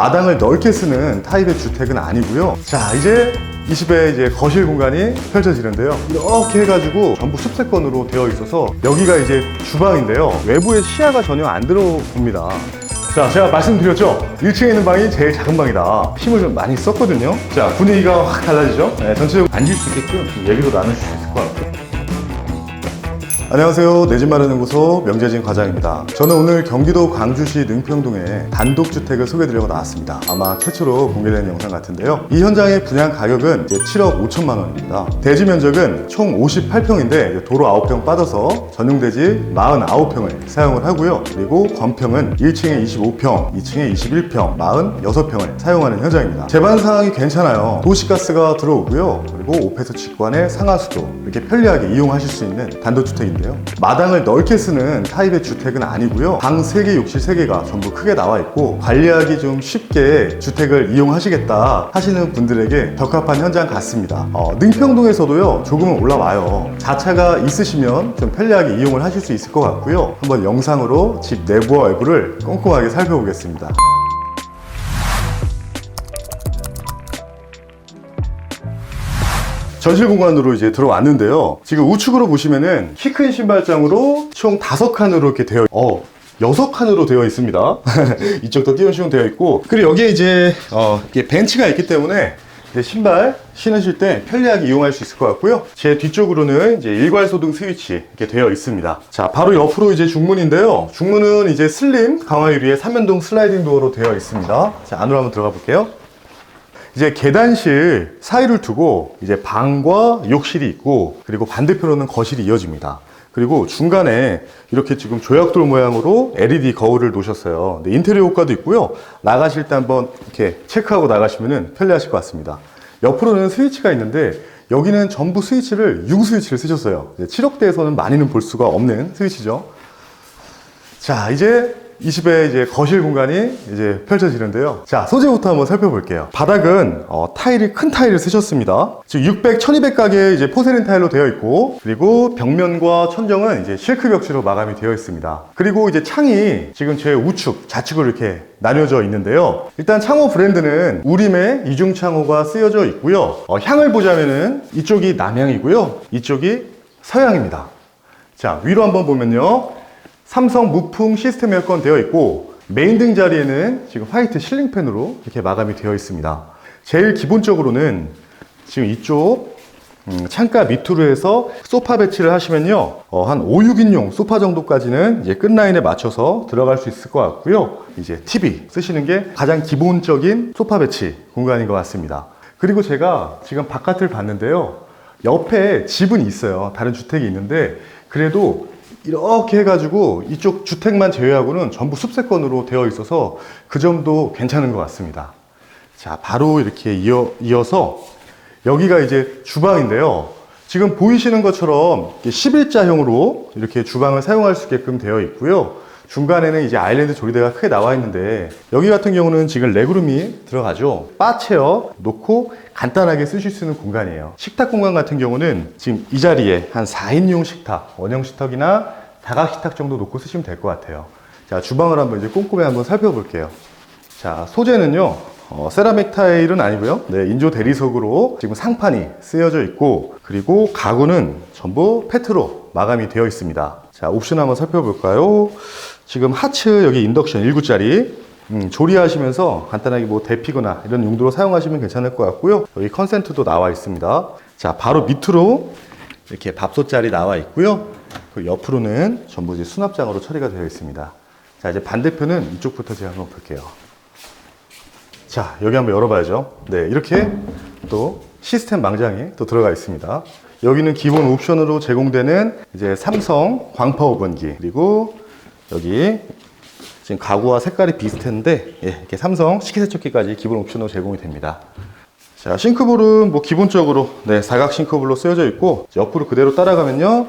마당을 넓게 쓰는 타입의 주택은 아니고요. 자, 이제 이 집의 이제 거실 공간이 펼쳐지는데요. 이렇게 해가지고 전부 숲세권으로 되어 있어서 여기가 이제 주방인데요. 외부의 시야가 전혀 안 들어옵니다. 자, 제가 말씀드렸죠? 1층에 있는 방이 제일 작은 방이다. 힘을 좀 많이 썼거든요. 자, 분위기가 확 달라지죠? 네, 전체적으로 앉을 수 있게끔 좀 얘기도 나눌 수 있을 것 같고. 안녕하세요. 내 집 마련 연구소 명재진 과장입니다. 저는 오늘 경기도 광주시 능평동에 단독주택을 소개드리려고 나왔습니다. 아마 최초로 공개된 영상 같은데요. 이 현장의 분양 가격은 이제 7억 5천만 원입니다. 대지 면적은 총 58평인데 도로 9평 빠져서 전용 대지 49평을 사용을 하고요. 그리고 건평은 1층에 25평, 2층에 21평, 46평을 사용하는 현장입니다. 제반 상황이 괜찮아요. 도시가스가 들어오고요. 그리고 오페스 직관의 상하수도 이렇게 편리하게 이용하실 수 있는 단독주택 인데요. 마당을 넓게 쓰는 타입의 주택은 아니고요. 방 3개, 욕실 3개가 전부 크게 나와 있고 관리하기 좀 쉽게 주택을 이용하시겠다 하시는 분들에게 적합한 현장 같습니다. 어, 능평동에서도요. 조금은 올라와요. 자차가 있으시면 좀 편리하게 이용을 하실 수 있을 것 같고요. 한번 영상으로 집 내부와 외부를 꼼꼼하게 살펴보겠습니다. 전실 공간으로 이제 들어왔는데요. 지금 우측으로 보시면은 키 큰 신발장으로 총 다섯 칸으로 이렇게 되어, 어, 여섯 칸으로 되어 있습니다. 이쪽도 띄워시면 되어 있고. 그리고 여기에 이제, 어, 벤치가 있기 때문에 신발 신으실 때 편리하게 이용할 수 있을 것 같고요. 제 뒤쪽으로는 이제 일괄 소등 스위치 이렇게 되어 있습니다. 자, 바로 옆으로 이제 중문인데요. 중문은 이제 슬림 강화 유리의 3연동 슬라이딩 도어로 되어 있습니다. 자, 안으로 한번 들어가 볼게요. 이제 계단실 사이를 두고 이제 방과 욕실이 있고 그리고 반대편으로는 거실이 이어집니다. 그리고 중간에 이렇게 지금 조약돌 모양으로 LED 거울을 놓으셨어요. 네, 인테리어 효과도 있고요. 나가실 때 한번 이렇게 체크하고 나가시면 편리하실 것 같습니다. 옆으로는 스위치가 있는데 여기는 전부 스위치를 6 스위치를 쓰셨어요. 7억대에서는 많이는 볼 수가 없는 스위치죠. 자, 이제 이 집의 이제 거실 공간이 이제 펼쳐지는데요. 자, 소재부터 한번 살펴볼게요. 바닥은 어, 타일이 큰 타일을 쓰셨습니다. 지금 600, 1200 가게의 이제 포세린 타일로 되어 있고, 그리고 벽면과 천정은 이제 실크 벽지로 마감이 되어 있습니다. 그리고 이제 창이 지금 제 우측, 좌측으로 이렇게 나뉘어져 있는데요. 일단 창호 브랜드는 우림의 이중 창호가 쓰여져 있고요. 어, 향을 보자면은 이쪽이 남향이고요. 이쪽이 서향입니다. 자, 위로 한번 보면요. 삼성 무풍 시스템 에어컨 되어 있고 메인 등 자리에는 지금 화이트 실링팬으로 이렇게 마감이 되어 있습니다. 제일 기본적으로는 지금 이쪽 음, 창가 밑으로 해서 소파 배치를 하시면요. 어, 한 5, 6인용 소파 정도까지는 이제 끝라인에 맞춰서 들어갈 수 있을 것 같고요. 이제 TV 쓰시는 게 가장 기본적인 소파 배치 공간인 것 같습니다. 그리고 제가 지금 바깥을 봤는데요. 옆에 집은 있어요. 다른 주택이 있는데 그래도 이렇게 해가지고 이쪽 주택만 제외하고는 전부 숲세권으로 되어 있어서 그 점도 괜찮은 것 같습니다. 자, 바로 이렇게 이어, 이어서 여기가 이제 주방인데요. 지금 보이시는 것처럼 11자형으로 이렇게 주방을 사용할 수 있게끔 되어 있고요. 중간에는 이제 아일랜드 조리대가 크게 나와 있는데 여기 같은 경우는 지금 레그룸이 들어가죠. 바 체어 놓고 간단하게 쓰실 수 있는 공간이에요. 식탁 공간 같은 경우는 지금 이 자리에 한 4인용 식탁, 원형 식탁이나 다각 식탁 정도 놓고 쓰시면 될 것 같아요. 자, 주방을 한번 이제 꼼꼼히 한번 살펴볼게요. 자, 소재는요. 어, 세라믹 타일은 아니고요. 네, 인조 대리석으로 지금 상판이 쓰여져 있고 그리고 가구는 전부 페트로 마감이 되어 있습니다. 자, 옵션 한번 살펴볼까요? 지금 하츠 여기 인덕션 1구짜리 음, 조리하시면서 간단하게 뭐 데피거나 이런 용도로 사용하시면 괜찮을 것 같고요. 여기 컨센트도 나와 있습니다. 자, 바로 밑으로 이렇게 밥솥자리 나와 있고요. 그 옆으로는 전부 이제 수납장으로 처리가 되어 있습니다. 자, 이제 반대편은 이쪽부터 제가 한번 볼게요. 자, 여기 한번 열어봐야죠. 네, 이렇게 또 시스템 망장이 또 들어가 있습니다. 여기는 기본 옵션으로 제공되는 이제 삼성 광파 오븐기 그리고 여기 지금 가구와 색깔이 비슷한데 예, 이렇게 삼성 식기세척기까지 기본 옵션으로 제공이 됩니다. 자, 싱크볼은 뭐 기본적으로 네, 사각 싱크볼로 쓰여져 있고 옆으로 그대로 따라가면요.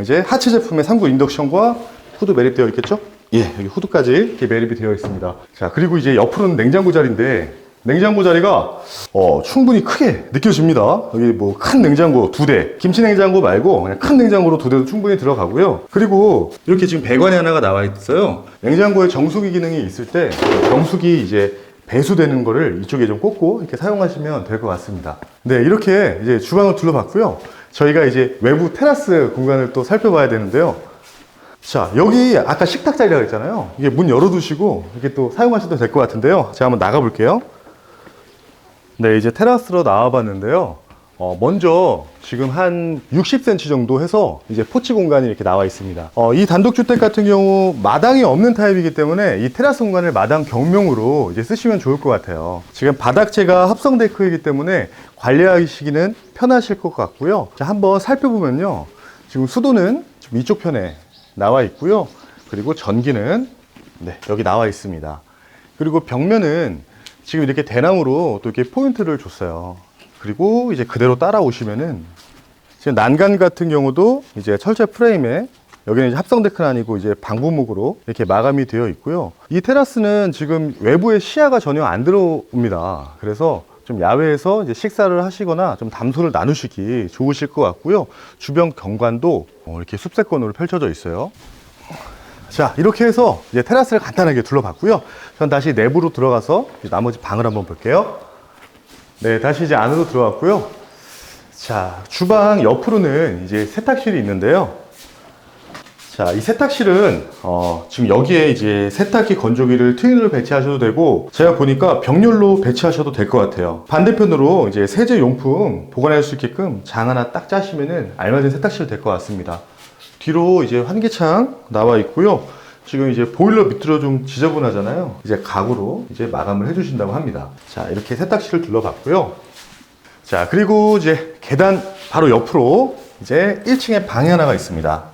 이제 하츠 제품의 3구 인덕션과 후드 매립되어 있겠죠? 예, 여기 후드까지 이렇게 매립이 되어 있습니다. 자, 그리고 이제 옆으로는 냉장고 자리인데 냉장고 자리가 어, 충분히 크게 느껴집니다. 여기 뭐 큰 냉장고 두 대, 김치 냉장고 말고 그냥 큰 냉장고로 두 대도 충분히 들어가고요. 그리고 이렇게 지금 배관이 하나가 나와 있어요. 냉장고에 정수기 기능이 있을 때 정수기 이제 배수되는 거를 이쪽에 좀 꽂고 이렇게 사용하시면 될 것 같습니다. 네, 이렇게 이제 주방을 둘러봤고요. 저희가 이제 외부 테라스 공간을 또 살펴봐야 되는데요. 자, 여기 아까 식탁 자리라고 했잖아요. 이게 문 열어두시고 이렇게 또 사용하셔도 될 것 같은데요. 제가 한번 나가볼게요. 네, 이제 테라스로 나와봤는데요. 어, 먼저 지금 한 60cm 정도 해서 이제 포치 공간이 이렇게 나와 있습니다. 어, 이 단독주택 같은 경우 마당이 없는 타입이기 때문에 이 테라스 공간을 마당 경명으로 이제 쓰시면 좋을 것 같아요. 지금 바닥재가 합성 데크이기 때문에 관리하시기는 편하실 것 같고요. 자, 한번 살펴보면요. 지금 수도는 지금 이쪽 편에 나와 있고요. 그리고 전기는 네, 여기 나와 있습니다. 그리고 벽면은 지금 이렇게 대나무로 또 이렇게 포인트를 줬어요. 그리고 이제 그대로 따라오시면은 지금 난간 같은 경우도 이제 철제 프레임에 여기는 이제 합성 데크는 아니고 이제 방부목으로 이렇게 마감이 되어 있고요. 이 테라스는 지금 외부에 시야가 전혀 안 들어옵니다. 그래서 좀 야외에서 이제 식사를 하시거나 좀 담소를 나누시기 좋으실 것 같고요. 주변 경관도 어, 이렇게 숲세권으로 펼쳐져 있어요. 자, 이렇게 해서 이제 테라스를 간단하게 둘러봤고요. 전 다시 내부로 들어가서 나머지 방을 한번 볼게요. 네, 다시 이제 안으로 들어왔고요. 자, 주방 옆으로는 이제 세탁실이 있는데요. 자, 이 세탁실은 어, 지금 여기에 이제 세탁기 건조기를 트윈으로 배치하셔도 되고 제가 보니까 병렬로 배치하셔도 될 것 같아요. 반대편으로 이제 세제 용품 보관할 수 있게끔 장 하나 딱 짜시면은 알맞은 세탁실 될 것 같습니다. 뒤로 이제 환기창 나와 있고요. 지금 이제 보일러 밑으로 좀 지저분하잖아요. 이제 가구로 이제 마감을 해주신다고 합니다. 자, 이렇게 세탁실을 둘러봤고요. 자, 그리고 이제 계단 바로 옆으로 이제 1층에 방이 하나가 있습니다.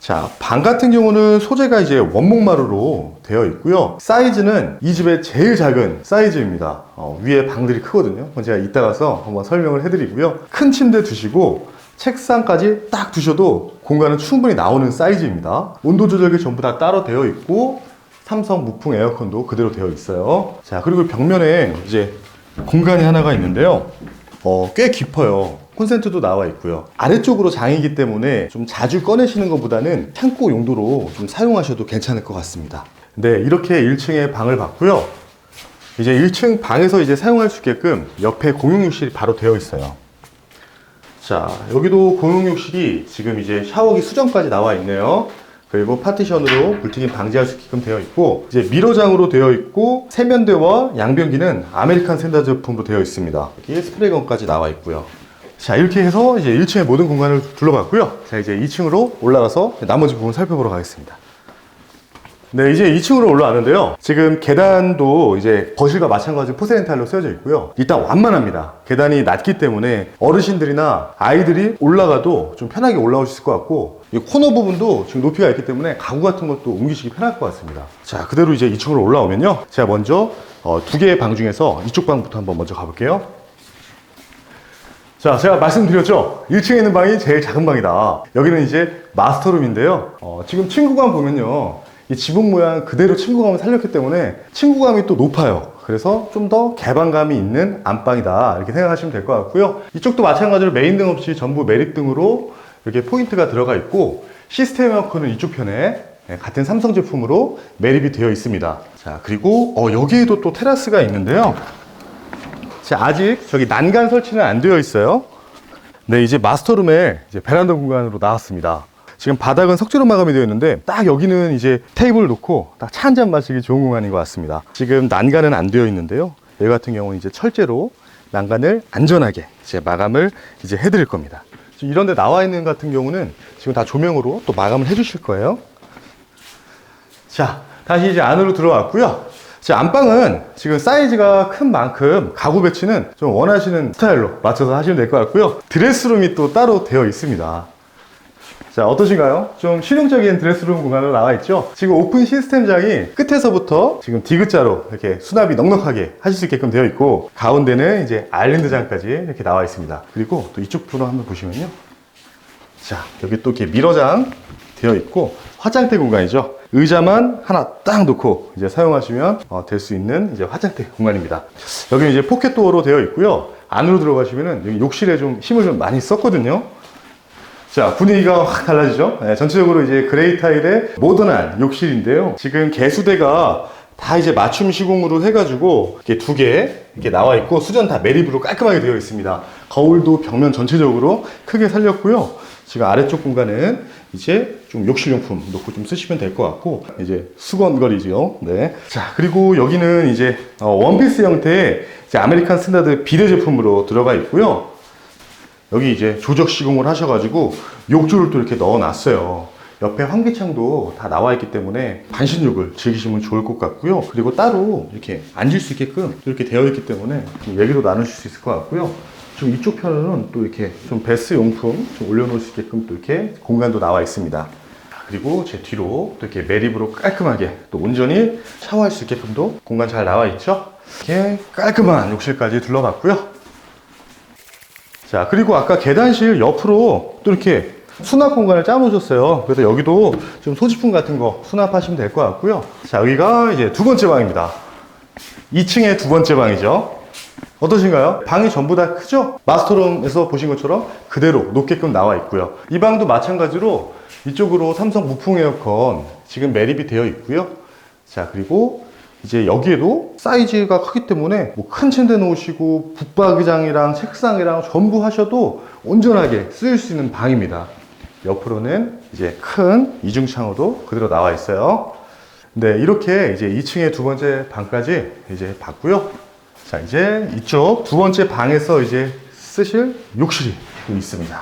자, 방 같은 경우는 소재가 이제 원목 마루로 되어 있고요. 사이즈는 이 집의 제일 작은 사이즈입니다. 어, 위에 방들이 크거든요. 제가 이따 가서 한번 설명을 해드리고요. 큰 침대 두시고 책상까지 딱 두셔도 공간은 충분히 나오는 사이즈입니다. 온도 조절기 전부 다 따로 되어 있고 삼성 무풍 에어컨도 그대로 되어 있어요. 자, 그리고 벽면에 이제 공간이 하나가 있는데요. 어, 꽤 깊어요. 콘센트도 나와 있고요. 아래쪽으로 장이기 때문에 좀 자주 꺼내시는 것보다는 창고 용도로 좀 사용하셔도 괜찮을 것 같습니다. 네, 이렇게 1층에 방을 봤고요. 이제 1층 방에서 이제 사용할 수 있게끔 옆에 공용욕실이 바로 되어 있어요. 자, 여기도 공용욕실이 지금 이제 샤워기 수정까지 나와 있네요. 그리고 파티션으로 불튀김 방지할 수 있게끔 되어 있고 이제 미러장으로 되어 있고 세면대와 양변기는 아메리칸 샌더 제품으로 되어 있습니다. 여기 스프레이건까지 나와 있고요. 자 이렇게 해서 이제 1층의 모든 공간을 둘러봤고요. 자 이제 2층으로 올라가서 나머지 부분 살펴보러 가겠습니다. 네, 이제 2층으로 올라왔는데요. 지금 계단도 이제 거실과 마찬가지로 포세린 타일로 쓰여져 있고요. 일단 완만합니다. 계단이 낮기 때문에 어르신들이나 아이들이 올라가도 좀 편하게 올라올 수 있을 것 같고, 이 코너 부분도 지금 높이가 있기 때문에 가구 같은 것도 옮기시기 편할 것 같습니다. 자, 그대로 이제 2층으로 올라오면요. 제가 먼저 어, 두 개의 방 중에서 이쪽 방부터 한번 먼저 가볼게요. 자, 제가 말씀드렸죠? 1층에 있는 방이 제일 작은 방이다. 여기는 이제 마스터룸인데요. 어, 지금 친구관 보면요. 이 지붕 모양 그대로 친구감을 살렸기 때문에 친구감이 또 높아요. 그래서 좀 더 개방감이 있는 안방이다. 이렇게 생각하시면 될 것 같고요. 이쪽도 마찬가지로 메인 등 없이 전부 매립 등으로 이렇게 포인트가 들어가 있고 시스템 에어컨은 이쪽 편에 네, 같은 삼성 제품으로 매립이 되어 있습니다. 자, 그리고 어, 여기에도 또 테라스가 있는데요. 자, 아직 저기 난간 설치는 안 되어 있어요. 네, 이제 마스터룸에 이제 베란다 공간으로 나왔습니다. 지금 바닥은 석재로 마감이 되어 있는데 딱 여기는 이제 테이블 놓고 딱 차 한 잔 마시기 좋은 공간인 것 같습니다. 지금 난간은 안 되어 있는데요. 여기 같은 경우는 이제 철제로 난간을 안전하게 이제 마감을 이제 해드릴 겁니다. 이런 데 나와 있는 같은 경우는 지금 다 조명으로 또 마감을 해주실 거예요. 자, 다시 이제 안으로 들어왔고요. 자, 안방은 지금 사이즈가 큰 만큼 가구 배치는 좀 원하시는 스타일로 맞춰서 하시면 될 것 같고요. 드레스룸이 또 따로 되어 있습니다. 자, 어떠신가요? 좀 실용적인 드레스룸 공간으로 나와 있죠? 지금 오픈 시스템장이 끝에서부터 지금 디귿자로 이렇게 수납이 넉넉하게 하실 수 있게끔 되어 있고, 가운데는 이제 아일랜드장까지 이렇게 나와 있습니다. 그리고 또 이쪽 부분 한번 보시면요. 자, 여기 또 이렇게 미러장 되어 있고, 화장대 공간이죠. 의자만 하나 딱 놓고 이제 사용하시면 될수 있는 이제 화장대 공간입니다. 여기 이제 포켓 도어로 되어 있고요. 안으로 들어가시면은 여기 욕실에 좀 힘을 좀 많이 썼거든요. 자, 분위기가 확 달라지죠? 네, 전체적으로 이제 그레이 타일의 모던한 욕실인데요. 지금 개수대가 다 이제 맞춤 시공으로 해가지고 이렇게 두 개 이렇게 나와 있고 수전 다 매립으로 깔끔하게 되어 있습니다. 거울도 벽면 전체적으로 크게 살렸고요. 지금 아래쪽 공간은 이제 좀 욕실용품 놓고 좀 쓰시면 될 것 같고 이제 수건거리죠. 네. 자 그리고 여기는 이제 어, 원피스 형태의 이제 아메리칸 스탠다드 비대 제품으로 들어가 있고요. 여기 이제 조적 시공을 하셔가지고 욕조를 또 이렇게 넣어놨어요. 옆에 환기창도 다 나와 있기 때문에 반신욕을 즐기시면 좋을 것 같고요. 그리고 따로 이렇게 앉을 수 있게끔 또 이렇게 되어 있기 때문에 좀 얘기도 나누실 수 있을 것 같고요. 좀 이쪽 편은 또 이렇게 좀 베스 용품 좀 올려놓을 수 있게끔 또 이렇게 공간도 나와 있습니다. 그리고 제 뒤로 또 이렇게 매립으로 깔끔하게 또 온전히 샤워할 수 있게끔도 공간 잘 나와 있죠. 이렇게 깔끔한 욕실까지 둘러봤고요. 자, 그리고 아까 계단실 옆으로 또 이렇게 수납 공간을 짜놓으셨어요. 그래서 여기도 좀 소지품 같은 거 수납하시면 될 것 같고요. 자, 여기가 이제 두 번째 방입니다. 2층의 두 번째 방이죠. 어떠신가요? 방이 전부 다 크죠? 마스터룸에서 보신 것처럼 그대로 높게끔 나와 있고요. 이 방도 마찬가지로 이쪽으로 삼성 무풍 에어컨 지금 매립이 되어 있고요. 자, 그리고 이제 여기에도 사이즈가 크기 때문에 뭐 큰 침대 놓으시고 붙박이장이랑 책상이랑 전부 하셔도 온전하게 쓰일 수 있는 방입니다. 옆으로는 이제 큰 이중창호도 그대로 나와 있어요. 네, 이렇게 이제 2층의 두 번째 방까지 이제 봤고요. 자, 이제 이쪽 두 번째 방에서 이제 쓰실 욕실이 또 있습니다.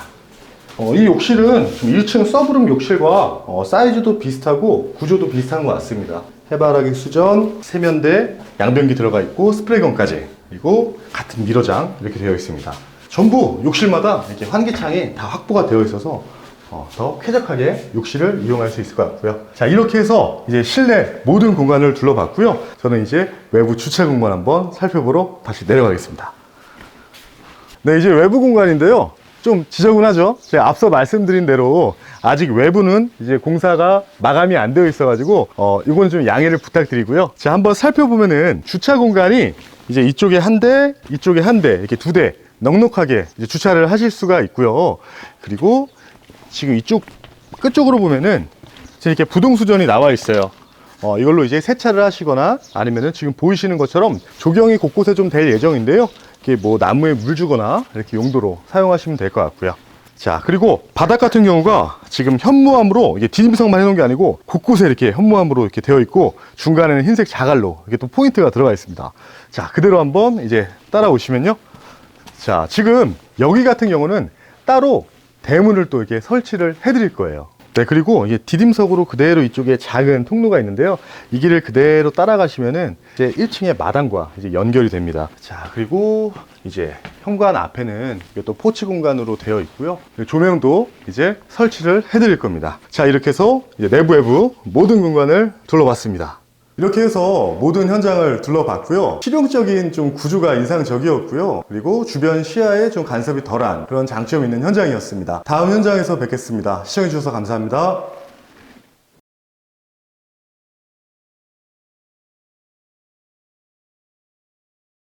어, 이 욕실은 좀 1층 서브룸 욕실과 어, 사이즈도 비슷하고 구조도 비슷한 것 같습니다. 해바라기 수전, 세면대, 양변기 들어가 있고 스프레이건까지 그리고 같은 미러장 이렇게 되어 있습니다. 전부 욕실마다 이렇게 환기창이 다 확보가 되어 있어서 어, 더 쾌적하게 욕실을 이용할 수 있을 것 같고요. 자 이렇게 해서 이제 실내 모든 공간을 둘러봤고요. 저는 이제 외부 주차 공간 한번 살펴보러 다시 내려가겠습니다. 네, 이제 외부 공간인데요. 좀 지저분하죠? 제가 앞서 말씀드린 대로 아직 외부는 이제 공사가 마감이 안 되어 있어가지고, 어, 이건 좀 양해를 부탁드리고요. 자, 한번 살펴보면은 주차 공간이 이제 이쪽에 한 대, 이쪽에 한 대, 이렇게 두 대 넉넉하게 주차를 하실 수가 있고요. 그리고 지금 이쪽 끝쪽으로 보면은 이렇게 부동수전이 나와 있어요. 어, 이걸로 이제 세차를 하시거나 아니면은 지금 보이시는 것처럼 조경이 곳곳에 좀 될 예정인데요. 이렇게 뭐 나무에 물 주거나 이렇게 용도로 사용하시면 될 것 같고요. 자, 그리고 바닥 같은 경우가 지금 현무암으로 이게 디딤석만 해놓은 게 아니고 곳곳에 이렇게 현무암으로 이렇게 되어 있고 중간에는 흰색 자갈로 이렇게 또 포인트가 들어가 있습니다. 자, 그대로 한번 이제 따라오시면요. 자, 지금 여기 같은 경우는 따로 대문을 또 이렇게 설치를 해 드릴 거예요. 네, 그리고 이게 디딤석으로 그대로 이쪽에 작은 통로가 있는데요. 이 길을 그대로 따라가시면은 이제 1층의 마당과 이제 연결이 됩니다. 자, 그리고 이제 현관 앞에는 또 포치 공간으로 되어 있고요. 조명도 이제 설치를 해드릴 겁니다. 자, 이렇게 해서 이제 내부 외부 모든 공간을 둘러봤습니다. 이렇게 해서 모든 현장을 둘러봤고요. 실용적인 좀 구조가 인상적이었고요. 그리고 주변 시야에 좀 간섭이 덜한 그런 장점이 있는 현장이었습니다. 다음 현장에서 뵙겠습니다. 시청해주셔서 감사합니다.